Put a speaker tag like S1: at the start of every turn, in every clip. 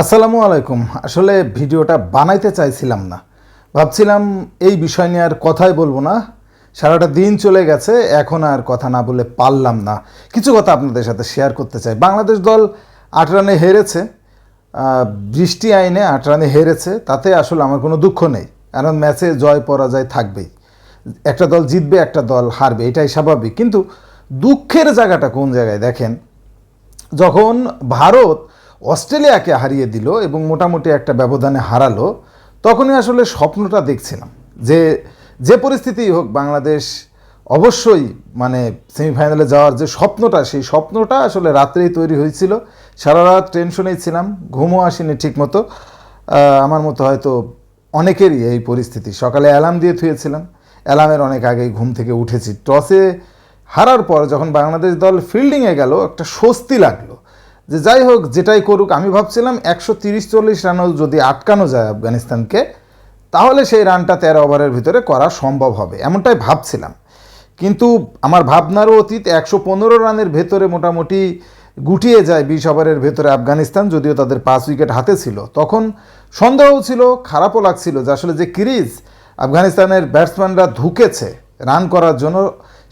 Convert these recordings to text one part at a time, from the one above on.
S1: আসসালামু আলাইকুম। আসলে ভিডিওটা বানাইতে চাইছিলাম না। ভাবছিলাম এই বিষয় নিয়ে আর কথাই বলব না। সারাটা দিন চলে গেছে, এখন আর কথা না বলে পারলাম না। কিছু কথা আপনাদের সাথে শেয়ার করতে চাই। বাংলাদেশ দল আট রানে হেরেছে। বৃষ্টি আইনে আট রানে হেরেছে। তাতে আসলে আমার কোনো দুঃখ নেই। কারণ ম্যাচে জয়, পরাজয় থাকবেই। একটা দল জিতবে, একটা দল হারবে। এটাই স্বাভাবিক। কিন্তু দুঃখের জায়গাটা কোন জায়গায়? দেখেন, যখন ভারত অস্ট্রেলিয়াকে হারিয়ে দিল এবং মোটামুটি একটা ব্যবধানে হারালো, তখনই আসলে স্বপ্নটা দেখছিলাম যে যে পরিস্থিতি হোক, বাংলাদেশ অবশ্যই মানে সেমিফাইনালে যাওয়ার যে স্বপ্নটা, সেই স্বপ্নটা আসলে রাত্রেই তৈরি হয়েছিল। সারা রাত টেনশনেই ছিলাম, ঘুমও আসেনি ঠিকমতো। আমার মতো হয়তো অনেকেরই এই পরিস্থিতি। সকালে অ্যালার্ম দিয়ে থুয়েছিলাম। অ্যালার্মের অনেক আগেই ঘুম থেকে উঠেছি। টসে হারার পর যখন বাংলাদেশ দল ফিল্ডিংয়ে গেল, একটা স্বস্তি লাগল। যে যাই হোক, যেটাই করুক, আমি ভাবছিলাম একশো তিরিশ চল্লিশ রানও যদি আটকানো যায় আফগানিস্তানকে, তাহলে সেই রানটা তেরো ওভারের ভিতরে করা সম্ভব হবে, এমনটাই ভাবছিলাম। কিন্তু আমার ভাবনারও অতীত, একশো পনেরো রানের ভেতরে মোটামুটি গুটিয়ে যায় বিশ ওভারের ভেতরে আফগানিস্তান, যদিও তাদের পাঁচ উইকেট হাতে ছিল। তখন সন্দেহও ছিল, খারাপও লাগছিল যে আসলে যে ক্রিজ আফগানিস্তানের ব্যাটসম্যানরা ধুকেছে রান করার জন্য,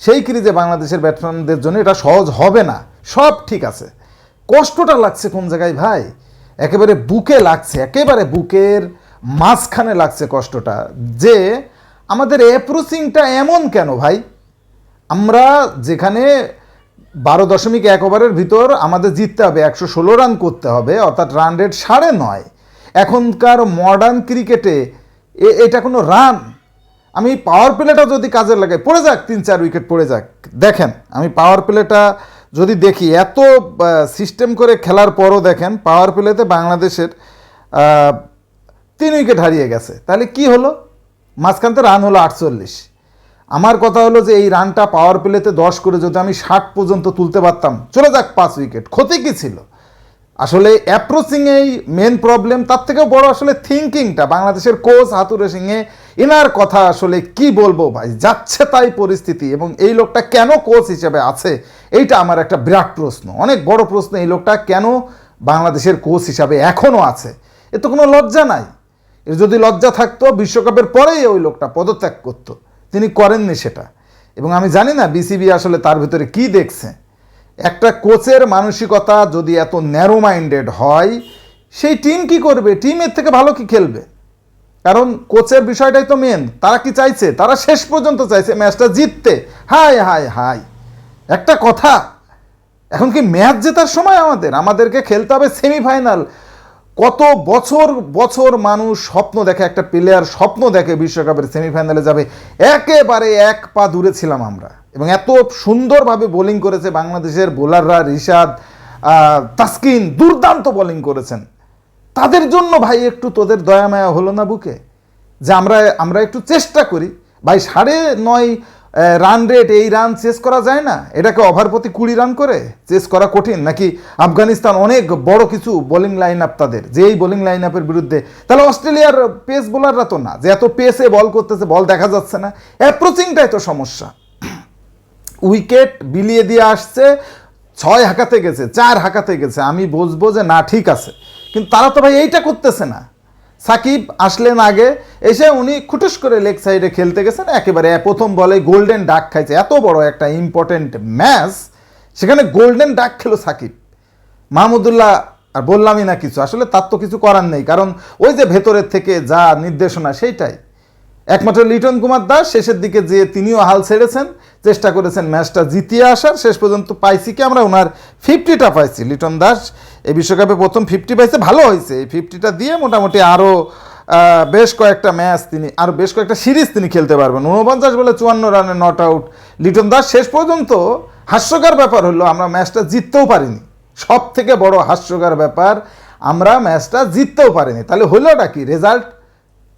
S1: সেই ক্রিজে বাংলাদেশের ব্যাটসম্যানদের জন্য এটা সহজ হবে না। সব ঠিক আছে। কষ্টটা লাগছে কোন জায়গায় ভাই? একেবারে বুকে লাগছে, একেবারে বুকের মাঝখানে লাগছে কষ্টটা। যে আমাদের অ্যাপ্রোচিংটা এমন কেন ভাই? আমরা যেখানে বারো দশমিক এক ওভারের ভিতর আমাদের জিততে হবে, একশো ষোলো রান করতে হবে, অর্থাৎ রান রেট সাড়ে নয়। এখনকার মডার্ন ক্রিকেটে এটা কোনো রান আমি পাওয়ার প্লেটা যদি কাজে লাগাই, পড়ে যাক, তিন চার উইকেট পড়ে যাক। দেখেন, আমি পাওয়ার প্লেটা যদি দেখি, এত সিস্টেম করে খেলার পরও দেখেন পাওয়ার প্লেতে বাংলাদেশের তিন উইকেট হারিয়ে গেছে। তাহলে কি হলো? মাঝখান মাঝখানতে রান হলো আটচল্লিশ। আমার কথা হলো যে, এই রানটা পাওয়ার প্লেতে দশ করে যদি আমি ষাট পর্যন্ত তুলতে পারতাম, চলে যাক পাঁচ উইকেট ক্ষতি কী ছিল? আসলে অ্যাপ্রোচিংয়েই মেন প্রবলেম তার থেকেও বড় আসলে থিঙ্কিংটা বাংলাদেশের কোচ হাতুরে সিংয়ে এনার কথা আসলে কি বলব ভাই? যাচ্ছে তাই পরিস্থিতি এবং এই লোকটা কেন কোচ হিসেবে আছে? এইটা আমার একটা বিরাট প্রশ্ন। অনেক বড় প্রশ্ন, এই লোকটা কেন বাংলাদেশের কোচ হিসাবে এখনও আছে? এ তো কোনো লজ্জা নাই। এর যদি লজ্জা থাকতো, বিশ্বকাপের পরেই ওই লোকটা পদত্যাগ করতো। তিনি করেননি সেটা। এবং আমি জানি না বিসিবি আসলে তার ভিতরে কি দেখছে। একটা কোচের মানসিকতা যদি এত ন্যারো মাইন্ডেড হয়, সেই টিম কি করবে? টিমের থেকে ভালো কি খেলবে? কারণ কোচের বিষয়টাই তো মেন তারা কি চাইছে? তারা শেষ পর্যন্ত চাইছে ম্যাচটা জিততে। হাই হাই হাই। একটা কথা, এখন কি ম্যাচ জেতার সময় আমাদের? আমাদেরকে খেলতে হবে সেমিফাইনাল কত বছর বছর মানুষ স্বপ্ন দেখে, একটা প্লেয়ার স্বপ্ন দেখে বিশ্বকাপের সেমিফাইনালে যাবে। একেবারে এক পা দূরে ছিলাম আমরা। এবং এত সুন্দরভাবে বোলিং করেছে বাংলাদেশের বোলাররা রিশাদ তাসকিন, দুর্দান্ত বোলিং করেছেন। তাদের জন্য ভাই একটু তোদের দয়া মায়া হলো না বুকে? যে আমরা আমরা একটু চেষ্টা করি। ভাই, সাড়ে নয় রান রেট এই রান চেস করা যায় না? এটাকে ওভার প্রতি কুড়ি রান করে চেস করা কঠিন? নাকি আফগানিস্তান অনেক বড় কিছু বোলিং লাইন আপ তাদের? যে এই বোলিং লাইন আপের বিরুদ্ধে, তাহলে অস্ট্রেলিয়ার পেস বোলাররা তো না। যে এত পেসে বল করতেছে বল দেখা যাচ্ছে না। অ্যাপ্রোচিংটাই তো সমস্যা। উইকেট বিলিয়ে দিয়ে আসছে, ছয় হাঁকাতে গেছে, চার হাঁকাতে গেছে। আমি বুঝব যে না, ঠিক আছে। কিন্তু তারা তো ভাই এইটা করতেছে না। সাকিব আসলেন আগে, এসে উনি খুটুস করে লেগ সাইডে খেলতে গেছেন, একেবারে প্রথম বলে গোল্ডেন ডাক খাইছে। এত বড় একটা ইম্পর্টেন্ট ম্যাচ সেখানে গোল্ডেন ডাক খেলো সাকিব। মাহমুদুল্লাহ আর বললামই না কিছু। আসলে তার তো কিছু করার নেই, কারণ ওই যে ভেতরের থেকে যা নির্দেশনা, সেইটাই। একমাত্র লিটন কুমার দাস, শেষের দিকে যে তিনিও হাল ছেড়েছেন, চেষ্টা করেছেন ম্যাচটা জিতিয়ে আসার। শেষ পর্যন্ত পাইছি কি আমরা, ওনার ফিফটিটা পাইছি। লিটন দাস এই বিশ্বকাপে প্রথম ফিফটি পাইছে, ভালো হয়েছে এই ফিফটিটা দিয়ে মোটামুটি আরও বেশ কয়েকটা ম্যাচ তিনি, আরও বেশ কয়েকটা সিরিজ তিনি খেলতে পারবেন। উনপঞ্চাশ বলে চুয়ান্ন রানে নট আউট লিটন দাস। শেষ পর্যন্ত হাস্যকর ব্যাপার হলো, আমরা ম্যাচটা জিততেও পারিনি। সব থেকে বড় হাস্যকর ব্যাপার, আমরা ম্যাচটা জিততেও পারিনি। তাহলে হলোটা কি? Result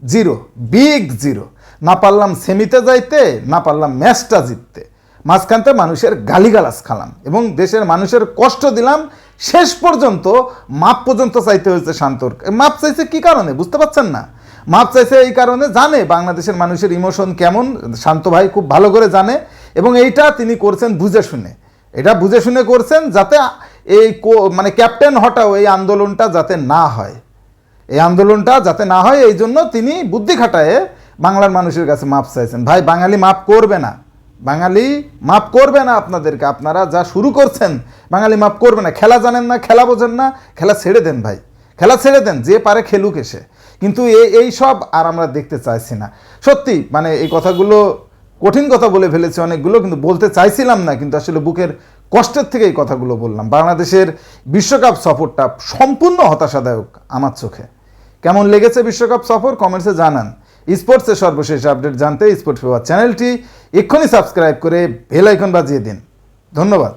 S1: zero, big zero. না পারলাম সেমিতে যাইতে, না পারলাম ম্যাচটা জিততে। মাঝখানতে মানুষের গালিগালাজ খালাম এবং দেশের মানুষের কষ্ট দিলাম। শেষ পর্যন্ত মাপ পর্যন্ত চাইতে হয়েছে শান্তর। মাপ চাইছে কি কারণে? বুঝতে পারছেন না? মাপ চাইছে এই কারণে জানে বাংলাদেশের মানুষের ইমোশন কেমন। শান্ত ভাই খুব ভালো করে জানে এবং এইটা তিনি করছেন বুঝে শুনে। এটা বুঝে শুনে করছেন যাতে এই মানে ক্যাপ্টেন হটাও এই আন্দোলনটা যাতে না হয়। এই আন্দোলনটা যাতে না হয়, এই জন্য তিনি বুদ্ধি খাটায়ে বাংলার মানুষের কাছে মাপ চাইছেন। ভাই, বাঙালি মাপ করবে না। বাঙালি মাপ করবে না আপনাদেরকে। আপনারা যা শুরু করছেন, বাঙালি মাপ করবে না। খেলা জানেন না, খেলা বোঝেন না, খেলা ছেড়ে দেন ভাই। খেলা ছেড়ে দেন, যে পারে খেলুক এসে। কিন্তু এই সব আর আমরা দেখতে চাইছি না। সত্যি মানে এই কথাগুলো কঠিন কথা বলে ফেলেছি অনেকগুলো, কিন্তু বলতে চাইছিলাম না, কিন্তু আসলে বুকের কষ্টের থেকে এই কথাগুলো বললাম। বাংলাদেশের বিশ্বকাপ সফরটা সম্পূর্ণ হতাশাদায়ক আমার চোখে। কেমন লেগেছে বিশ্বকাপ সফর? কমেন্টসে জানান। স্পোর্টসের সর্বশেষ আপডেট জানতে স্পোর্টস ফেভার চ্যানেলটি এক্ষুনি সাবস্ক্রাইব করে বেল আইকন বাজিয়ে দিন। ধন্যবাদ।